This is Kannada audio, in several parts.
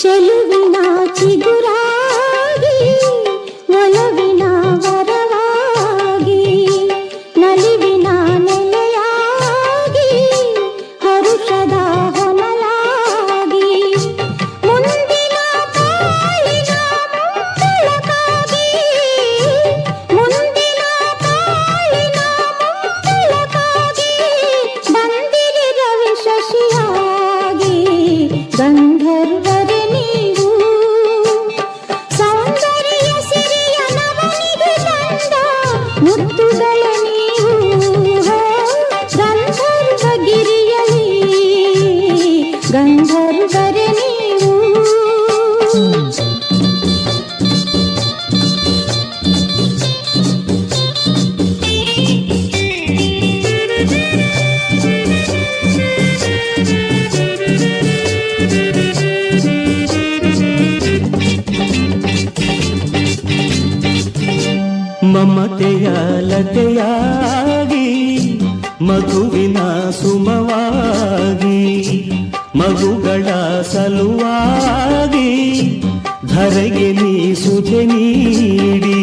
ಚೆಲುವಿನ ಚಿಗುರಾಗಿ ಒಲವಿನ ವರವಾಗಿ ನಲಿವಿನ ನೆಲೆಯಾಗಿ ಹರುಷದ ಹೊನಲಾಗಿ ಮುಂದಿನ ಬಾಳಿನ ಮುಂಬೆಳಕಾಗಿ ಮುಂದಿನ ಬಾಳಿನ ಮುಂಬೆಳಕಾಗಿ ಬಂದಿರಿ ರವಿ ಶಶಿಯಾಗಿ ಮಗುಗಳ ಸಲುವಾಗಿ ಧರೆಗೆ ನೀ ಸುಧೆ ನೀಡಿ.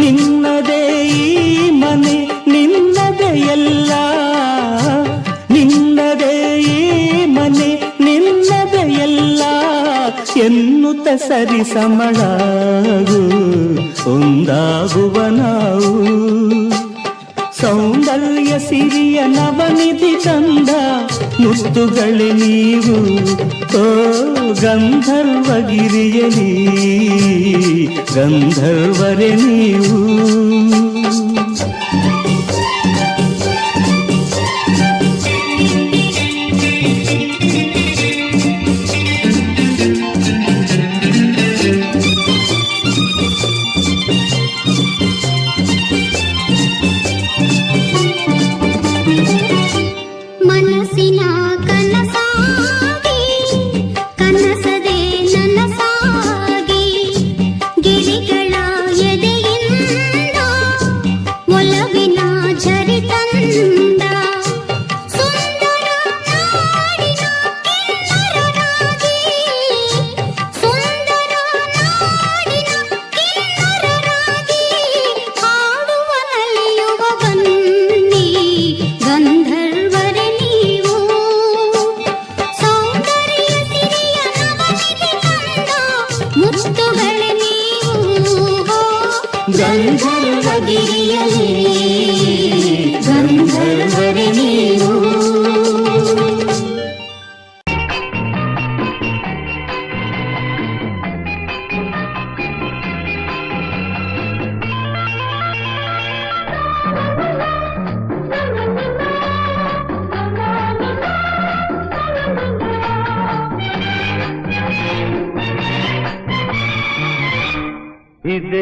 ನಿನ್ನದೇ ಈ ಮನೆ, ನಿನ್ನದೇ ಎಲ್ಲ. ನಿನ್ನದೇ ಈ ಮನೆ, ನಿನ್ನದೇ ಎಲ್ಲ. ಎನ್ನುತ್ತ ಸರಿ ಸಮಳಾಗು, ಒಂದಾಗುವ ನಾವು. ಸೌಂದರ್ಯ ಸಿರಿಯ ನವನಿಧಿ ತಂದ ಮುತ್ತುಗಳಿ ನೀವು. ಓ ಗಂಧರ್ವಗಿರಿಯಲಿ ಗಂಧರ್ವರೆ ನೀವು. ಗಂಧರ್ವಗಿರಿಯಲ್ಲಿ ಗಂಧರ್ವರ ನೀರು ಇದೆ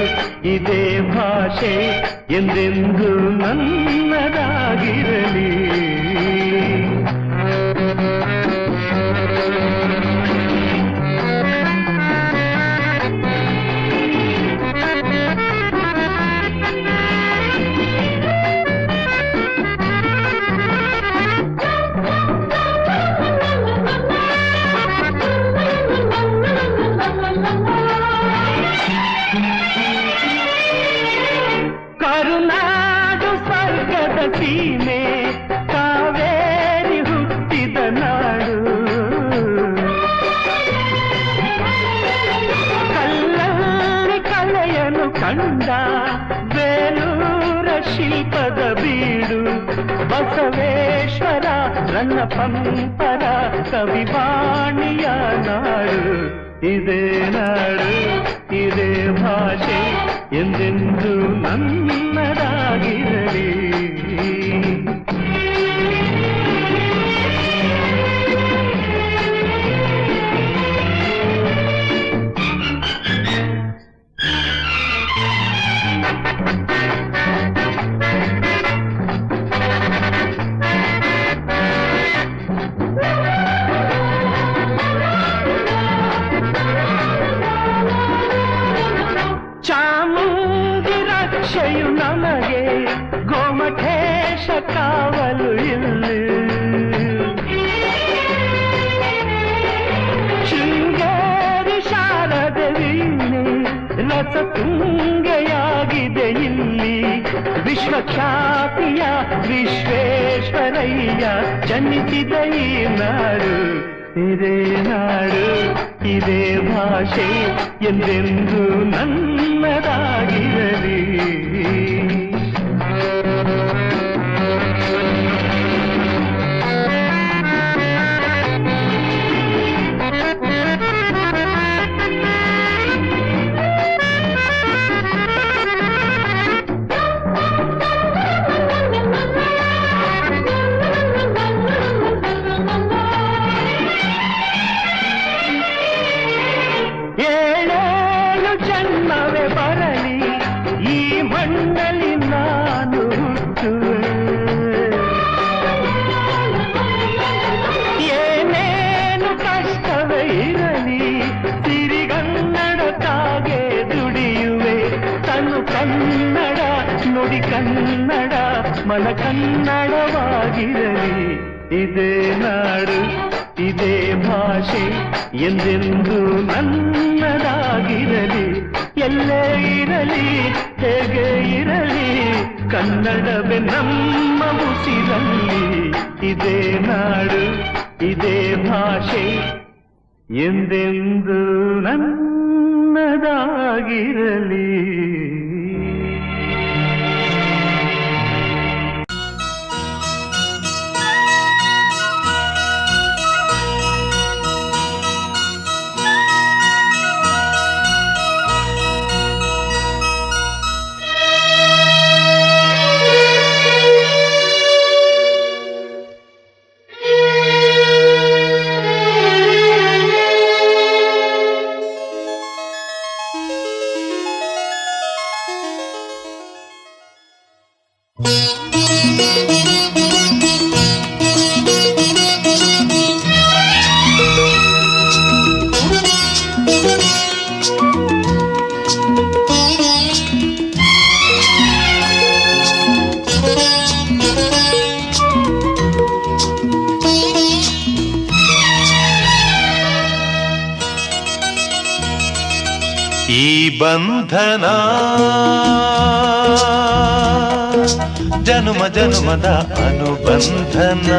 ಭಾಷೆ ಎಂದೆಂದು ನನ್ನದಾಗಿರಲಿ. ಕಂಡ ಬೇಲೂರ ಶಿಲ್ಪದ ಬೀಡು ಬಸವೇಶ್ವರ ರನ್ನ ಪಂಪರ ಕವಿವಾಣಿಯ ನಾಡು ಇದೇ ನಾಡು ಇದೇ ಭಾಷೆ ಎಂದೆಂದು ನನ್ನದಾಗಿರಲಿ ರಸ ತುಂಗೆಯಾಗಿದೆ ಇಲ್ಲಿ. ವಿಶ್ವಖ್ಯಾತಿಯ ವಿಶ್ವೇಶ್ವರಯ್ಯ ಜನಿಸಿದ ಈ ನಾಡು. ಇದೇ ನಾಡು ಇದೇ ಭಾಷೆ ಎಂದೆಂದು ನನ್ನದಾಗಿರಲಿ. ಮನ ಕನ್ನಡವಾಗಿರಲಿ. ಇದೇ ನಾಡು, ಇದೇ ಭಾಷೆ, ಎಂದೆಂದು ನನ್ನದಾಗಿರಲಿ. ಎಲ್ಲೇ ಇರಲಿ, ಹೇಗೆ ಇರಲಿ, ಕನ್ನಡವೇ ನಮ್ಮ ಉಸಿರಲ್ಲಿ. ಇದೇ ನಾಡು, ಇದೇ ಭಾಷೆ, ಎಂದೆಂದು ನನ್ನದಾಗಿರಲಿ. ಬಂಧನ ಜನುಮ ಜನುಮದ ಅನುಬಂಧನ